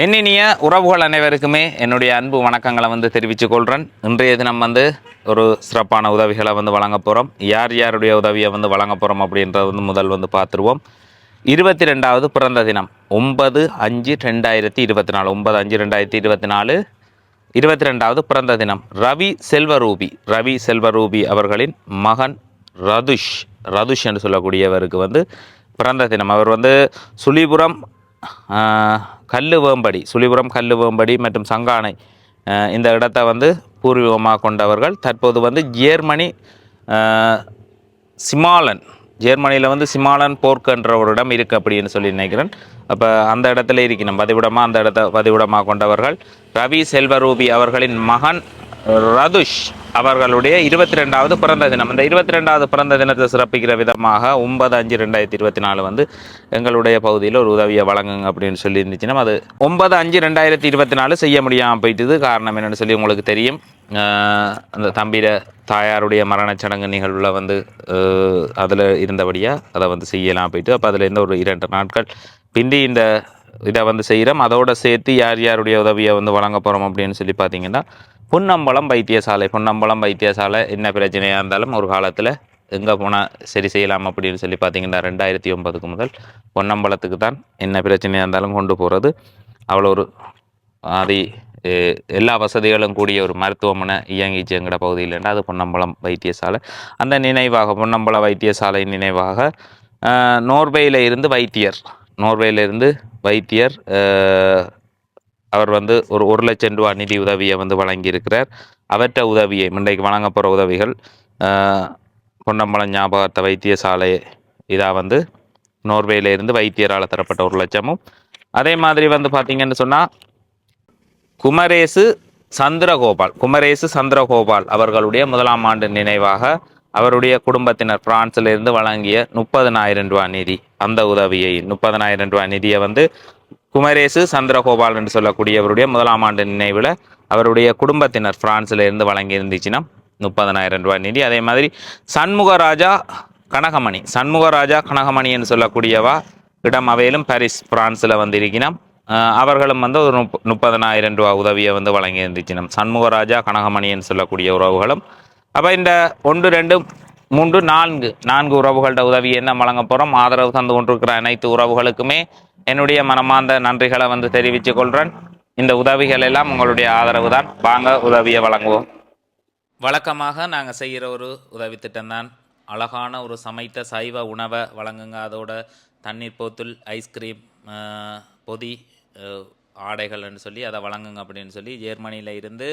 என்னினிய உறவுகள் அனைவருக்குமே என்னுடைய அன்பு வணக்கங்களை வந்து தெரிவித்துக் கொள்கிறேன் இன்றைய தினம் வந்து ஒரு சிறப்பான உதவிகளை வந்து வழங்க போகிறோம் யார் யாருடைய உதவியை வந்து வழங்க போகிறோம் அப்படின்றத வந்து முதல் வந்து பார்த்துருவோம். இருபத்தி ரெண்டாவது பிறந்த தினம் ஒன்பது அஞ்சு ரெண்டாயிரத்தி இருபத்தி நாலு ஒன்பது அஞ்சு ரெண்டாயிரத்தி இருபத்தி நாலு இருபத்தி ரெண்டாவது பிறந்த தினம் ரவி செல்வரூபி ரவி செல்வரூபி அவர்களின் மகன் ரதுஷ் ரதுஷ் என்று சொல்லக்கூடியவருக்கு வந்து பிறந்த தினம். அவர் வந்து சுழிபுரம் கல்லுவேம்படி சுழிபுரம் கல்லுவேம்படி மற்றும் சங்கானை இந்த இடத்தை வந்து பூர்வீகமாக கொண்டவர்கள். தற்போது வந்து ஜேர்மனி சிமாலன் ஜெர்மனியில் வந்து சிமாலன் போர்க்குன்ற ஒரு இடம் இருக்குது அப்படின்னு சொல்லி நினைக்கிறேன். அப்போ அந்த இடத்துல இருக்கணும். பதிவிடமாக அந்த இடத்த பதிவிடமாக கொண்டவர்கள். ரவி செல்வரூபி அவர்களின் மகன் ரதுஷ் அவர்களுடைய இருபத்தி ரெண்டாவது பிறந்த தினம். இந்த இருபத்தி ரெண்டாவது பிறந்த தினத்தை சிறப்பிக்கிற விதமாக ஒன்பது அஞ்சு ரெண்டாயிரத்தி இருபத்தி நாலு வந்து எங்களுடைய பகுதியில் ஒரு உதவியை வழங்குங்க அப்படின்னு சொல்லி இருந்துச்சுன்னா அது ஒன்பது அஞ்சு ரெண்டாயிரத்தி இருபத்தி நாலு செய்ய முடியாமல் போயிட்டுது. காரணம் என்னென்னு சொல்லி உங்களுக்கு தெரியும். அந்த தம்பிர தாயாருடைய மரணச்சடங்கு நிகழ்வில் வந்து அதில் இருந்தபடியாக அதை வந்து செய்யலாம் போயிட்டு அப்போ அதில் இருந்து ஒரு இரண்டு நாட்கள் பிந்தி இந்த இதை வந்து செய்கிறோம் அதோடு சேர்த்து யார் யாருடைய உதவியை வந்து வழங்க போகிறோம் அப்படின்னு சொல்லி பார்த்தீங்கன்னா பொன்னம்பலம் வைத்தியசாலை பொன்னம்பலம் வைத்தியசாலை என்ன பிரச்சனையாக இருந்தாலும் ஒரு காலத்தில் எங்கே போனால் சரி செய்யலாம் அப்படின்னு சொல்லி பார்த்தீங்கன்னா ரெண்டாயிரத்தி ஒன்பதுக்கு முதல் பொன்னம்பலத்துக்கு தான் என்ன பிரச்சனையாக இருந்தாலும் கொண்டு போகிறது அவ்வளோ ஒரு அது எல்லா வசதிகளும் கூடிய ஒரு மருத்துவமனை இயங்கிச்சு எங்கட பகுதியில் அது பொன்னம்பலம் வைத்தியசாலை அந்த நினைவாக பொன்னம்பலம் வைத்தியசாலை நினைவாக நோர்வேயில் இருந்து வைத்தியர் நோர்வேயில இருந்து வைத்தியர் அவர் வந்து ஒரு ஒரு லட்சம் ரூபா நிதி உதவியை வந்து வழங்கியிருக்கிறார். அவற்ற உதவியை இன்றைக்கு வழங்க போகிற உதவிகள் ஆஹ், பொன்னம்பலம் ஞாபகத்த வைத்தியசாலை இதாக வந்து நோர்வேயிலிருந்து வைத்தியரால் தரப்பட்ட ஒரு லட்சமும். அதே மாதிரி வந்து பார்த்தீங்கன்னு சொன்னால் குமரேசு சந்திரகோபால் குமரேசு சந்திரகோபால் அவர்களுடைய முதலாம் ஆண்டு நினைவாக அவருடைய குடும்பத்தினர் பிரான்சிலிருந்து வழங்கிய முப்பதனாயிரம் ரூபாய் நிதி அந்த உதவியை முப்பதனாயிரம் ரூபாய் நிதியை வந்து குமரேசு சந்திரகோபால் என்று சொல்லக்கூடியவருடைய முதலாம் ஆண்டு நினைவில் அவருடைய குடும்பத்தினர் பிரான்ஸில் இருந்து வழங்கி இருந்துச்சுன்னா முப்பதனாயிரம் ரூபாய் நிதி. அதே மாதிரி சண்முகராஜா கனகமணி. சண்முகராஜா கனகமணி என்று சொல்லக்கூடியவா இடம் அவையிலும் பாரிஸ் பிரான்ஸில் வந்து அவர்களும் வந்து ஒரு முப் முப்பதனாயிரம் ரூபா உதவியை வந்து வழங்கி இருந்துச்சு சண்முகராஜா கனகமணின்னு சொல்லக்கூடிய உறவுகளும். அப்போ இந்த ஒன்று ரெண்டு மூன்று நான்கு. நான்கு உறவுகளோட உதவி என்ன வழங்க போகிறோம் ஆதரவு தந்து கொண்டிருக்கிற அனைத்து உறவுகளுக்குமே என்னுடைய மனமார்ந்த நன்றிகளை வந்து தெரிவித்துக் கொள்கிறேன் இந்த உதவிகள் எல்லாம் உங்களுடைய ஆதரவு தான். வாங்க உதவியை வழங்குவோம். வழக்கமாக நாங்கள் செய்கிற ஒரு உதவி திட்டம்தான் அழகான ஒரு சமைத்த சைவ உணவை வழங்குங்க. அதோட தண்ணீர் போத்துல் ஐஸ்கிரீம் பொதி ஆடைகள்னு சொல்லி அதை வழங்குங்க அப்படின்னு சொல்லி ஜெர்மனியில் இருந்து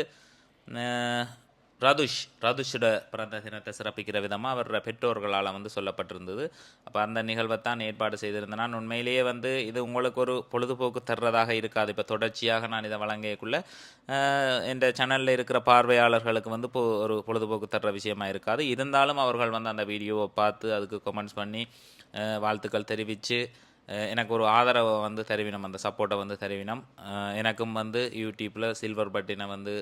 ரதுஷ் ரதுஷோட பிறந்த தினத்தை சிறப்பிக்கிற விதமாக அவரோட பெற்றோர்களால் வந்து சொல்லப்பட்டிருந்தது. அப்போ அந்த நிகழ்வை தான் ஏற்பாடு செய்திருந்தேன். நான் உண்மையிலேயே வந்து இது உங்களுக்கு ஒரு பொழுதுபோக்கு தர்றதாக இருக்காது. இப்போ தொடர்ச்சியாக நான் இதை வழங்கக்குள்ள இந்த சேனலில் இருக்கிற பார்வையாளர்களுக்கு வந்து இப்போ ஒரு பொழுதுபோக்கு தர்ற விஷயமா இருக்காது. இருந்தாலும் அவர்கள் வந்து அந்த வீடியோவை பார்த்து அதுக்கு கமெண்ட்ஸ் பண்ணி வாழ்த்துக்கள் தெரிவித்து எனக்கு ஒரு ஆதரவை வந்து தருவினம் அந்த சப்போர்ட்டை வந்து தருவினம். எனக்கும் வந்து யூடியூப்பில் சில்வர் பட்டினை வந்து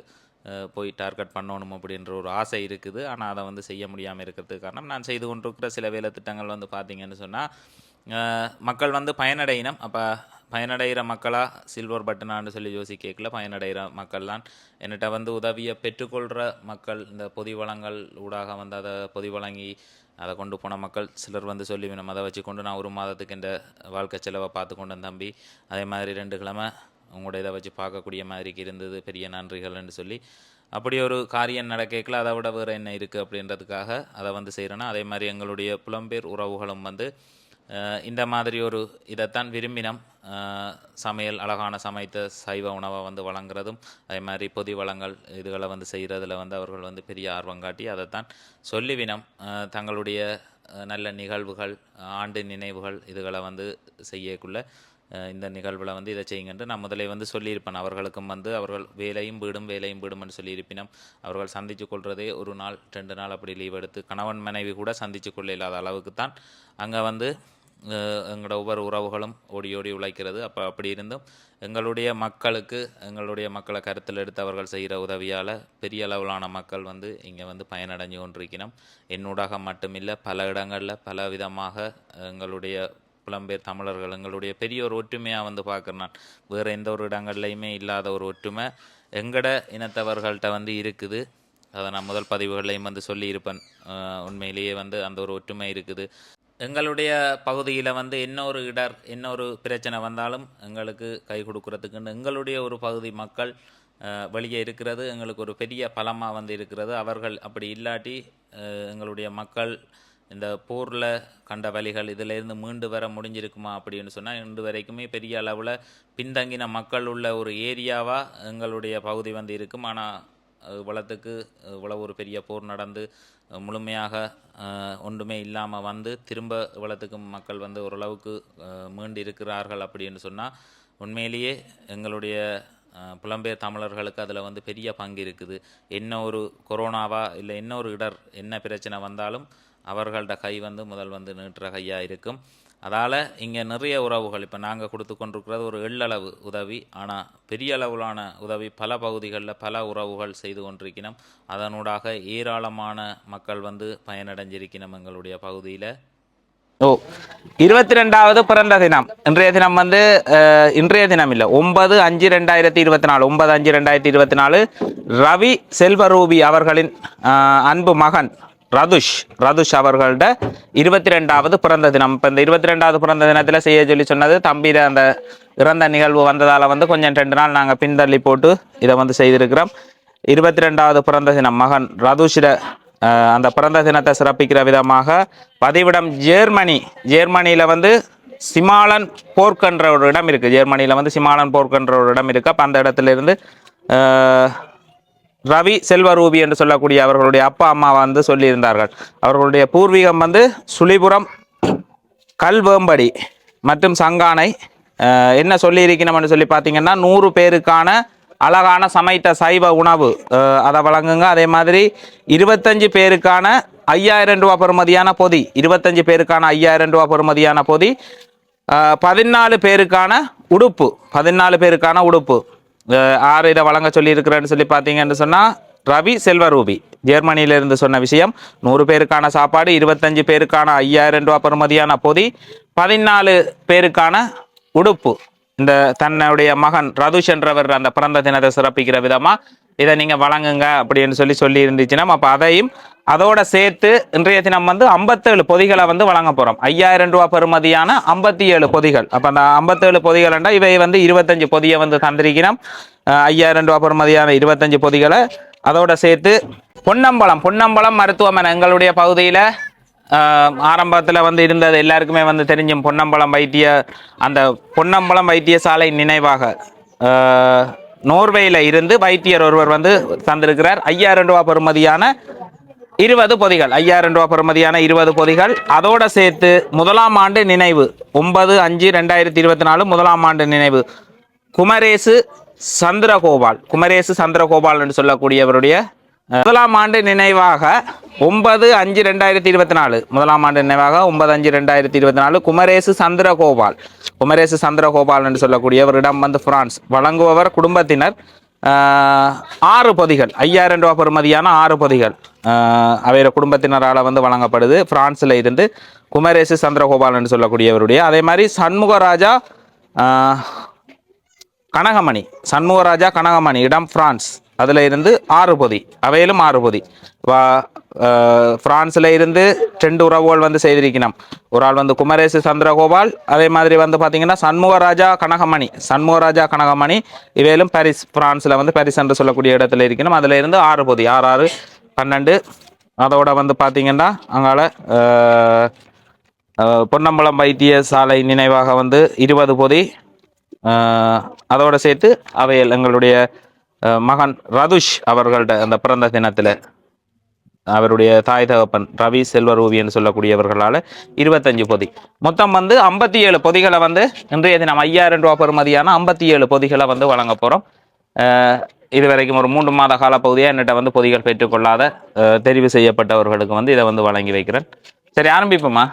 போய் டார்கெட் பண்ணணும் அப்படின்ற ஒரு ஆசை இருக்குது. ஆனால் அதை வந்து செய்ய முடியாமல் இருக்கிறதுக்கு காரணம் நான் செய்து கொண்டிருக்கிற சில வேலை திட்டங்கள் வந்து பார்த்திங்கன்னு சொன்னால் மக்கள் வந்து பயனடையினம் அப்போ பயனடைகிற மக்களாக சில்வர் பட்டனான்னு சொல்லி யோசிக்கல பயனடைகிற மக்கள் தான். என்கிட்ட வந்து உதவியை பெற்றுக்கொள்கிற மக்கள் இந்த பொதி வளங்கள் ஊடாக வந்து அதை பொதி வழங்கி அதை கொண்டு போன மக்கள் சிலர் வந்து சொல்லி நம்ம அதை வச்சு கொண்டு நான் ஒரு மாதத்துக்கு இந்த வாழ்க்கை செலவை பார்த்து கொண்டேன் தம்பி. அதே மாதிரி ரெண்டு கிழமை உங்களோட இதை வச்சு பார்க்கக்கூடிய மாதிரிக்கு இருந்தது பெரிய நன்றிகள்னு சொல்லி. அப்படி ஒரு காரியம் நடக்கல அதை விட வேறு என்ன இருக்குது அப்படின்றதுக்காக அதை வந்து செய்கிறேன்னா அதே மாதிரி எங்களுடைய புலம்பெயர் உறவுகளும் வந்து இந்த மாதிரி ஒரு இதைத்தான் விரும்பினம். சமையல் அழகான சமைத்த சைவ உணவை வந்து வழங்குறதும் அதே மாதிரி பொதி வளங்கள் இதுகளை வந்து செய்கிறதுல வந்து அவர்கள் வந்து பெரிய ஆர்வம் காட்டி அதைத்தான் சொல்லிவினம். தங்களுடைய நல்ல நிகழ்வுகள் ஆண்டு நினைவுகள் இதுகளை வந்து செய்யக்குள்ள இந்த நிகழ்வில் வந்து இதை செய்யுங்கன்று நான் முதலே வந்து சொல்லியிருப்பேன். அவர்களுக்கும் வந்து அவர்கள் வேலையும் வீடும் வேலையும் வீடும்னு சொல்லியிருப்பினும் அவர்கள் சந்தித்து கொள்வதே ஒரு நாள் ரெண்டு நாள் அப்படி லீவ் எடுத்து கணவன் மனைவி கூட சந்தித்து கொள்ள இல்லாத அளவுக்கு தான் அங்கே வந்து எங்களோட ஒவ்வொரு உறவுகளும் ஓடி ஓடி உழைக்கிறது. அப்போ அப்படி இருந்தும் எங்களுடைய மக்களுக்கு எங்களுடைய மக்களை கருத்தில் எடுத்து அவர்கள் செய்கிற உதவியால் பெரிய அளவிலான மக்கள் வந்து இங்கே வந்து பயனடைஞ்சு கொண்டிருக்கணும் என்னூடாக மட்டுமில்லை பல இடங்களில் பல விதமாக எங்களுடைய புலம்பெயர் தமிழர்கள் எங்களுடைய பெரிய ஒரு ஒற்றுமையாக வந்து பார்க்குறேன் நான் வேறு எந்த ஒரு இடங்கள்லையுமே இல்லாத ஒரு ஒற்றுமை எங்கட இனத்தவர்கள்ட்ட வந்து இருக்குது. அதை நான் முதல் பதிவுகளையும் வந்து சொல்லியிருப்பேன். உண்மையிலேயே வந்து அந்த ஒரு ஒற்றுமை இருக்குது. எங்களுடைய பகுதியில் வந்து என்ன ஒரு இடர் என்ன ஒரு பிரச்சனை வந்தாலும் எங்களுக்கு கை கொடுக்கறதுக்குன்னு எங்களுடைய ஒரு பகுதி மக்கள் வெளியே இருக்கிறது. எங்களுக்கு ஒரு பெரிய பலமாக வந்து இருக்கிறது. அவர்கள் அப்படி இல்லாட்டி எங்களுடைய மக்கள் இந்த போரில் கண்ட வழிகள் இதிலேருந்து மீண்டு வர முடிஞ்சிருக்குமா அப்படின்னு சொன்னால் இன்று வரைக்குமே பெரிய அளவில் பின்தங்கின மக்கள் உள்ள ஒரு ஏரியாவாக எங்களுடைய பகுதி வந்து இருக்கும். ஆனால் இவ்வளத்துக்கு இவ்வளவு ஒரு பெரிய போர் நடந்து முழுமையாக ஒன்றுமே இல்லாமல் வந்து திரும்ப இவ்வளத்துக்கு மக்கள் வந்து ஓரளவுக்கு மீண்டு இருக்கிறார்கள் அப்படின்னு சொன்னால் உண்மையிலேயே எங்களுடைய புலம்பெயர் தமிழர்களுக்கு அதில் வந்து பெரிய பங்கு இருக்குது. என்ன ஒரு கொரோனாவா இல்லை என்ன ஒரு இடர் என்ன பிரச்சனை வந்தாலும் அவர்கள்ட கை வந்து முதல் வந்து நீட்டுற கையாக இருக்கும். அதால் இங்கே நிறைய உறவுகள் இப்போ நாங்கள் கொடுத்து கொண்டிருக்கிறது ஒரு எள்ளளவு உதவி ஆனால் பெரிய அளவிலான உதவி பல பகுதிகளில் பல உறவுகள் செய்து கொண்டிருக்கணும் அதனூடாக ஏராளமான மக்கள் வந்து பயனடைஞ்சிருக்கணும் எங்களுடைய பகுதியில். ஓ இருபத்தி ரெண்டாவது பிறந்த தினம். இன்றைய தினம் வந்து இன்றைய தினம் இல்லை ஒன்பது அஞ்சு ரெண்டாயிரத்தி இருபத்தி நாலு ஒன்பது அஞ்சு ரெண்டாயிரத்தி இருபத்தி நாலு ரவி செல்வரூபி அவர்களின் அன்பு மகன் ரதுஷ் ரதுஷ் அவர்கள்ட இருபத்தி ரெண்டாவது பிறந்த தினம். இப்போ இந்த இருபத்தி ரெண்டாவது பிறந்த தினத்தில் செய்ய சொல்லி சொன்னது தம்பியில அந்த இறந்த நிகழ்வு வந்ததால் வந்து கொஞ்சம் ரெண்டு நாள் நாங்கள் பின்தள்ளி போட்டு இதை வந்து செய்திருக்கிறோம். இருபத்தி ரெண்டாவது பிறந்த தினம் மகன் ரதுஷிட அந்த பிறந்த தினத்தை சிறப்பிக்கிற விதமாக பதிவிடம் ஜேர்மனி. ஜேர்மனியில் வந்து சிமாலன் போர்க்கன்ற ஒரு இடம் இருக்குது ஜெர்மனியில் வந்து சிமாலன் போர்க்கன்ற ஒரு இடம் இருக்குது அப்போ அந்த இடத்துலேருந்து ரவி செல்வரூபி என்று சொல்லக்கூடிய அவர்களுடைய அப்பா அம்மா வந்து சொல்லியிருந்தார்கள். அவர்களுடைய பூர்வீகம் வந்து சுழிபுரம் கல்வேம்படி மற்றும் சங்கானை என்ன சொல்லியிருக்கணும்னு சொல்லி பார்த்தீங்கன்னா நூறு பேருக்கான அழகான சமைத்த சைவ உணவு அதை வழங்குங்க. அதே மாதிரி இருபத்தஞ்சு பேருக்கான ஐயாயிரம் ரூபா பெறுமதியான பொதி இருபத்தஞ்சு பேருக்கான ஐயாயிரம் ரூபா பெறுமதியான பொதி பதினாலு பேருக்கான உடுப்பு பதினாலு பேருக்கான உடுப்பு. ஆறு இதை வழங்க சொல்லியிருக்கிறேன்னு சொல்லி பார்த்தீங்கன்னு சொன்னால் ரவி செல்வரூபி ஜெர்மனியிலிருந்து சொன்ன விஷயம். நூறு பேருக்கான சாப்பாடு இருபத்தஞ்சு பேருக்கான ஐயாயிரம் ரூபா பெறுமதியான பொதி பதினாலு பேருக்கான உடுப்பு. இந்த தன்னுடைய மகன் ரதுஷ் என்றவர் அந்த பிறந்த தினத்தை சிறப்பிக்கிற விதமாக இதை நீங்கள் வழங்குங்க அப்படின்னு சொல்லி சொல்லி இருந்துச்சுன்னா அப்போ அதையும் அதோட சேர்த்து இன்றைய தினம் வந்து ஐம்பத்தேழு பொதிகளை வந்து வழங்க போகிறோம் ஐயாயிரம் ரூபா பெறுமதியான ஐம்பத்தி ஏழு பொதிகள். அப்போ அந்த ஐம்பத்தேழு பொதிகள் இவை வந்து இருபத்தஞ்சு பொதியை வந்து தந்திருக்கிறோம். ஐயாயிரம் ரூபா பெறுமதியான இருபத்தஞ்சு பொதிகளை. அதோட சேர்த்து பொன்னம்பலம் பொன்னம்பலம் மருத்துவமனை எங்களுடைய பகுதியில் ஆரம்பத்தில் வந்து இருந்தது எல்லாருக்குமே வந்து தெரிஞ்சும் பொன்னம்பலம் வைத்திய அந்த பொன்னம்பலம் வைத்தியசாலை நினைவாக நோர்வேயில் இருந்து வைத்தியர் ஒருவர் வந்து தந்திருக்கிறார். ஐயாயிரம் ரூபா பெறுமதியான இருபது பொதிகள். ஐயாயிரம் ரூபா பெறுமதியான இருபது பொதிகள். அதோட சேர்த்து முதலாம் ஆண்டு நினைவு. ஒன்பது அஞ்சு ரெண்டாயிரத்தி இருபத்தி நாலு முதலாம் ஆண்டு நினைவு. குமரேசு சந்திரகோபால். குமரேசு சந்திரகோபால் என்று சொல்லக்கூடியவருடைய முதலாம் ஆண்டு நினைவாக ஒன்பது அஞ்சு ரெண்டாயிரத்தி இருபத்தி நாலு. முதலாம் ஆண்டு நினைவாக ஒன்பது அஞ்சு ரெண்டாயிரத்தி இருபத்தி நாலு. குமரேசு சந்திரகோபால். குமரேசு சந்திரகோபால் என்று சொல்லக்கூடியவரிடம் வந்து பிரான்ஸ். வழங்குபவர் குடும்பத்தினர் ஆறு பொதிகள். ஐயாயிரம் ரூபா பெறுமதியான ஆறு பொதிகள். அவையோட குடும்பத்தினரால் வந்து வழங்கப்படுது. பிரான்ஸில் இருந்து குமரேசு சந்திரகோபால் என்று சொல்லக்கூடியவருடைய. அதே மாதிரி சண்முகராஜா கனகமணி. சண்முகராஜா கனகமணி இடம் பிரான்ஸ். அதில் இருந்து ஆறு பொதி அவையிலும் ஆறு பொதி பிரான்ஸில் இருந்து ரெண்டு உறவுகள் வந்து செய்திருக்கணும் ஒரு ஆள் வந்து குமரேசு சந்திரகோபால் அதே மாதிரி வந்து பார்த்தீங்கன்னா சண்முகராஜா கனகமணி. சண்முகராஜா கனகமணி இவையிலும் பாரிஸ் பிரான்ஸில் வந்து பாரிஸ் என்று சொல்லக்கூடிய இடத்துல இருக்கணும் அதில் இருந்து ஆறு பொதி ஆறு ஆறு பன்னெண்டு. அதோட வந்து பார்த்தீங்கன்னா அங்கால பொன்னம்பலம் வைத்திய சாலை நினைவாக வந்து இருபது பொதி. அதோடு அதோட சேர்த்து அவையில் எங்களுடைய மகன் ரதுஷ் அவர்கள்ட்ட அந்த பிறந்த தினத்தில் அவருடைய தாய் தகப்பன் ரவி செல்வரூபி சொல்லக்கூடியவர்களால் இருபத்தஞ்சு பொதி. மொத்தம் வந்து ஐம்பத்தி ஏழு பொதிகளை வந்து இன்றைய தினம் ஐயாயிரம் ரூபா பெறுமதியான ஐம்பத்தி ஏழு பொதிகளை வந்து வழங்க போகிறோம் இதுவரைக்கும் ஒரு மூன்று மாத கால பகுதியாக என்னிட்ட வந்து பொதிகள் பெற்றுக்கொள்ளாத தெரிவு செய்யப்பட்டவர்களுக்கு வந்து இதை வந்து வழங்கி வைக்கிறேன். சரி ஆரம்பிப்போமா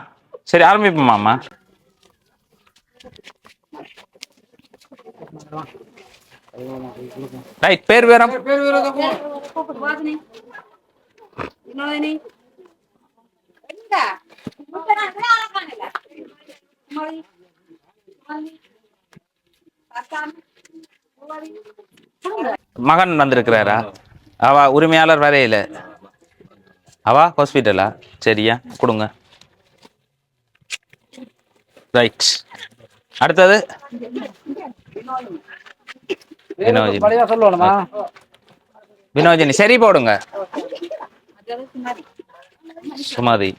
சரி ஆரம்பிப்போமாம்மா ரைட் பேர் வேறம் வாசனை. வினோதினி மகன் வந்திருக்கிறாரா? அவ உரிமையாளர் வரையில. அவா ஹாஸ்பிட்டலா சரியா கொடுங்க. ரைட் அடுத்தது? வினோஜினி சரி போடுங்க. சுமதி.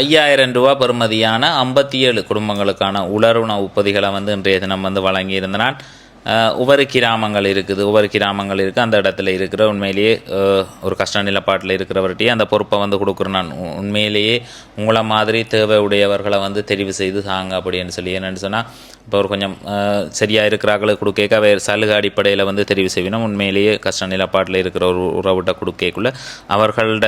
ஐயாயிரம் ரூபா பெறுமதியான ஐம்பத்தி ஏழு குடும்பங்களுக்கான உலருணவு உற்பத்திகளை வந்து இன்றைய தினம் வந்து வழங்கியிருந்தனால் ஒவ்வொரு கிராமங்கள் இருக்குது. ஒவ்வொரு கிராமங்கள் இருக்குது அந்த இடத்துல இருக்கிற உண்மையிலேயே ஒரு கஷ்ட நிலப்பாட்டில் இருக்கிறவர்கிட்டயே அந்த பொறுப்பை வந்து கொடுக்குறேன் நான். உண்மையிலேயே உங்களை மாதிரி தேவை உடையவர்களை வந்து தெரிவு செய்து தாங்க அப்படின்னு சொல்லி என்னென்னு சொன்னால் இப்போ ஒரு கொஞ்சம் சரியாக சரியா இருக்கிறார்களுக்கு கொடுக்க வேறு சலுகை அடிப்படையில் வந்து தெரிவு செய்வினோம் உண்மையிலேயே கஷ்ட நிலப்பாட்டில் இருக்கிற ஒரு உறவுகிட்ட கொடுக்கக்குள்ள அவர்களோட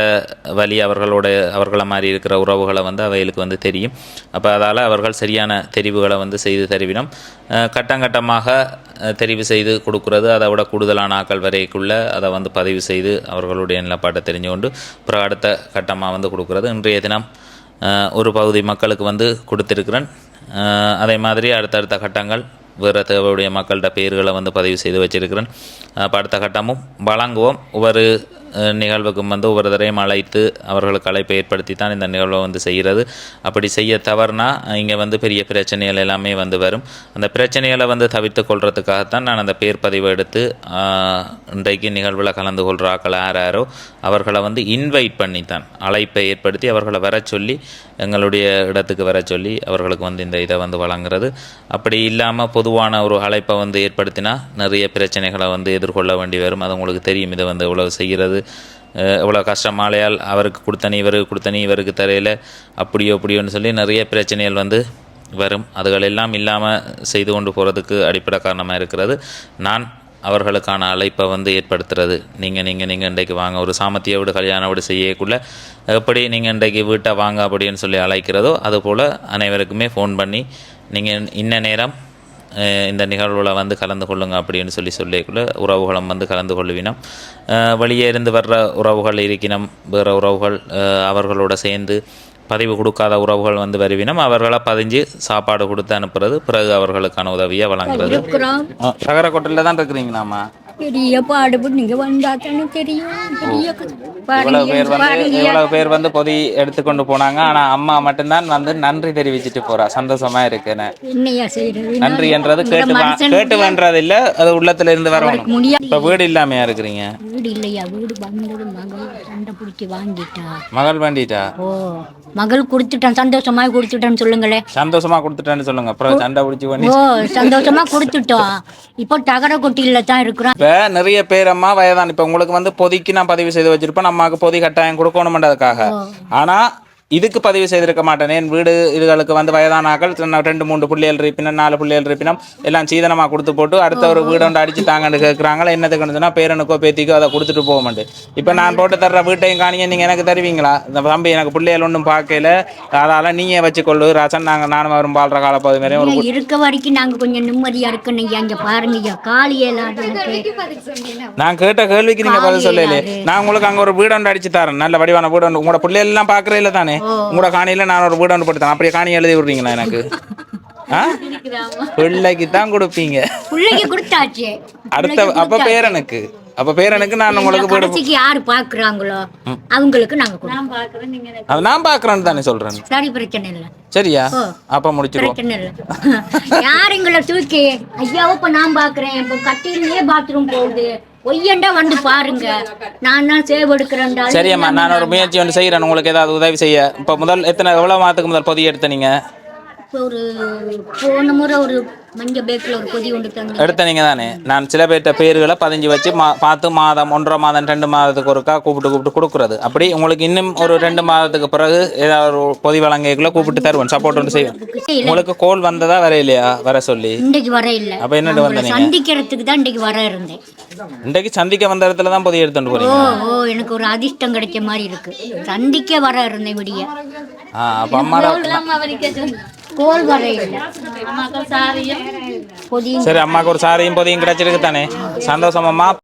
வழி அவர்களோட அவர்களை மாதிரி இருக்கிற உறவுகளை வந்து அவைகளுக்கு வந்து தெரியும். அப்போ அதால் அவர்கள் சரியான தெரிவுகளை வந்து செய்து தருவினோம். கட்டங்கட்டமாக கட்டம் கட்டமாக தெரிவு செய்து கொடுக்குறது. அதை விட கூடுதலான ஆக்கள் வரைக்குள்ள அதை வந்து பதிவு செய்து அவர்களுடைய நிலப்பாட்டை தெரிஞ்சு கொண்டு அப்புறம் அடுத்த கட்டமாக வந்து கொடுக்குறது. இன்றைய தினம் ஒரு பகுதி மக்களுக்கு வந்து கொடுத்துருக்கிறேன். அதே மாதிரி அடுத்தடுத்த கட்டங்கள் வேறு தேவையுடைய மக்கள்கிட்ட பேர்களை வந்து பதிவு செய்து வச்சிருக்கிறேன். அப்போ அடுத்த கட்டமும் வழங்குவோம். ஒவ்வொரு நிகழ்வுக்கும் வந்து ஒவ்வொரு தரையும் அழைத்து அவர்களுக்கு அழைப்பை ஏற்படுத்தி தான் இந்த நிகழ்வை வந்து செய்கிறது. அப்படி செய்ய தவறுனா இங்கே வந்து பெரிய பிரச்சனைகள் எல்லாமே வந்து வரும். அந்த பிரச்சனைகளை வந்து தவிர்த்து கொள்றதுக்காகத்தான் நான் அந்த பேர் பதிவை எடுத்து இன்றைக்கு நிகழ்வில் கலந்து கொள்கிற ஆக்கள் யார் யாரோ அவர்களை வந்து இன்வைட் பண்ணித்தான். அழைப்பை ஏற்படுத்தி அவர்களை வர சொல்லி எங்களுடைய இடத்துக்கு வர சொல்லி அவர்களுக்கு வந்து இந்த இதை வந்து வழங்குறது. அப்படி இல்லாமல் பொதுவான ஒரு அழைப்பை வந்து ஏற்படுத்தினா நிறைய பிரச்சனைகளை வந்து எதிர்கொள்ள வேண்டி வரும். அது உங்களுக்கு தெரியும். இதை வந்து இவ்வளவு செய்கிறது. எவ்வளோ கஷ்டமாலையால் அவருக்கு கொடுத்தனி இவருக்கு கொடுத்தனி இவருக்கு தரையில் அப்படியோ அப்படியோன்னு சொல்லி நிறைய பிரச்சனைகள் வந்து வரும். அதுகளெல்லாம் இல்லாமல் செய்து கொண்டு போகிறதுக்கு அடிப்படை காரணமாக இருக்கிறது. நான் அவர்களுக்கான அழைப்பை வந்து ஏற்படுத்துறது. நீங்கள் நீங்கள் நீங்கள் இன்றைக்கு வாங்க ஒரு சாமத்திய வீடு கல்யாண வீடு செய்யக்குள்ள எப்படி நீங்கள் இன்றைக்கு வீட்டை வாங்க அப்படின்னு சொல்லி அழைக்கிறதோ அதுபோல் அனைவருக்குமே ஃபோன் பண்ணி நீங்கள் இன்ன நேரம் இந்த நிகழ்வில் வந்து கலந்து கொள்ளுங்க அப்படின்னு சொல்லி சொல்லிக்குள்ள உறவுகளும் வந்து கலந்து கொள்ளுவினோம். அஹ் வெளியே இருந்து வர்ற உறவுகள் இருக்கினம். வேறு உறவுகள் அவர்களோட சேர்ந்து பதிவு கொடுக்காத உறவுகள் வந்து வருவினம். அவர்களை பதிஞ்சு சாப்பாடு கொடுத்து அனுப்புறது பிறகு அவர்களுக்கான உதவியை வழங்குறது. சகரக்கோட்டையில் தான் இருக்கிறீங்களாம்மா? பெரிய பாடுபட்டு நீங்க வந்தா தானே தெரியும். பெரிய இவ்வளவு பேர் வந்து இவ்வளவு பேர் வந்து பொதி எடுத்துக்கொண்டு போனாங்க. ஆனா அம்மா மட்டும்தான் வந்து நன்றி தெரிவிச்சிட்டு போறா. சந்தோஷமா இருக்குன்னு. நன்றி என்றது கேட்டு கேட்டு வேண்டது இல்ல. அது உள்ளத்துல இருந்து வரணும் முடியாது. இப்ப வீடு இல்லாமையா இருக்கிறீங்க? வீடு இல்லையா? வீடு வந்தது மகள் சண்டை பிடிச்சி வாங்கிட்டா. மகள் வேண்டிட்டா? ஓ மகள் கொடுத்துட்டான். சந்தோஷமா கொடுத்துட்டான்னு சொல்லுங்களேன் சந்தோஷமா கொடுத்துட்டேன்னு சொல்லுங்க. அப்புறம் சண்டை பிடிச்சி பண்ணி ஓ சந்தோஷமா கொடுத்துட்டோம் இப்போ தகர கொட்டியில தான் இருக்கிறோம் இப்ப நிறைய பேர் அம்மா வயதான் இப்ப உங்களுக்கு வந்து பொதிக்கு நான் பதிவு செய்து வச்சிருப்பேன். அம்மாவுக்கு பொதி கட்டாயம் கொடுக்கணும்ன்றதுக்காக. ஆனா இதுக்கு பதிவு செய்திருக்க மாட்டேன். என் வீடு இதுகளுக்கு வந்து வயதானாக்கள் ரெண்டு மூன்று புள்ளிகள் இருப்பினும் நாலு புள்ளிகள் இருப்பினும் எல்லாம் சீதனமா கொடுத்து போட்டு அடுத்த ஒரு வீடு ஒன்று அடிச்சு தாங்கன்னு கேட்குறாங்களா என்னத்துக்கு சொன்னா பேரனுக்கோ பேத்திக்கோ அதை கொடுத்துட்டு போக மாட்டேன் இப்போ நான் போட்டு தர்ற வீட்டையும் காணிங்க நீங்க எனக்கு தருவீங்களா? இந்த தம்பி எனக்கு பிள்ளைகள் ஒன்றும் பார்க்கல. அதால நீங்க வச்சுக்கொள்ளு. ராசன் நாங்க நானும் வரும் வாழ்ற காலப்போது மாதிரி ஒரு இருக்க வரைக்கும் நாங்க கொஞ்சம் நிம்மதியா இருக்கணும் ஐயா. இங்க பாருங்க காலியெல்லாம் நான் கேட்ட கேள்விக்கு நீங்க பதில் சொல்லல நான் உங்களுக்கு அங்க ஒரு வீடு ஒன்று அடிச்சு தரேன். நல்ல வடிவான வீடு ஒன்று. உங்களோட பிள்ளை எல்லாம் பாக்குறே இல்ல தானே? உங்களோட காணியில நான் ஒரு வீடு ஒன்று அப்படியே காணி எழுதி விடுறீங்களா எனக்கு? பிள்ளைக்கு தான் கொடுப்பீங்க. பிள்ளைக்கு கொடுத்தாச்சு. அடுத்த அப்ப பேரனுக்கு அப்ப பேரனுக்கு நான் உங்களுக்கு கடைசிக்கு யாரு பாக்குறாங்களோ அவங்களுக்கு நாங்க நான் பாக்குறேன்னு தானே சொல்றேன். சரி பிரச்சனை இல்லை. சரியா? அப்ப முடிச்சிருவோம். பிரச்சனை இல்லை. யார் எங்களை தூக்கி ஐயாவை இப்ப நான் பாக்குறேன். இப்ப கட்டிலே பாத்ரூம் போகுது. ஒய்யண்டா வந்து பாருங்க. நான் தான் சேவ் எடுக்கிறேன்டா. சரியம்மா நான் ஒரு முயற்சி ஒன்று செய்யறேன் உங்களுக்கு ஏதாவது உதவி செய்ய. இப்ப முதல் எத்தனை எவ்வளவு மாதத்துக்கு முதல் பொதி எடுத்த நீங்க இப்ப ஒரு போன முறை ஒரு மஞ்ச பேக்கில் ஒரு பொதி ஒன்று தந்து எடுத்த நீங்க தானே நான் சில பேர்ட்ட பேர்களை பதிஞ்சு வச்சு மா பார்த்து மாதம் ஒன்றரை மாதம் ரெண்டு மாதத்துக்கு ஒருக்கா கூப்பிட்டு கூப்பிட்டு கொடுக்குறது. அப்படி உங்களுக்கு இன்னும் ஒரு ரெண்டு மாதத்துக்கு பிறகு ஏதாவது ஒரு பொதி வழங்கைக்குள்ள கூப்பிட்டு தருவேன் சப்போர்ட் ஒன்று செய்வேன். உங்களுக்கு கோல் வந்ததா வர இல்லையா வர சொல்லி. இன்றைக்கு வர இல்லை. அப்ப என்னட்டு வந்த நீங்க? சந்திக்கிறதுக்கு தான் இன்றைக்கு வர இருந்தேன். இன்றைக்கு சந்திக்க வந்த இடத்துல தான் பொதி எடுத்துட்டு போறீங்க? ஓ எனக்கு ஒரு அதிர்ஷ்டம் கிடைச்ச மாதிரி இருக்கு. சந்திக்க வர இருந்தேன் விடிய. ஆ அப்ப அம்மா கோல் சரி அம்மாக்கு ஒரு சாரியும் பொதியும் கிடைச்சிருக்கு தானே சந்தோஷம் அம்மா.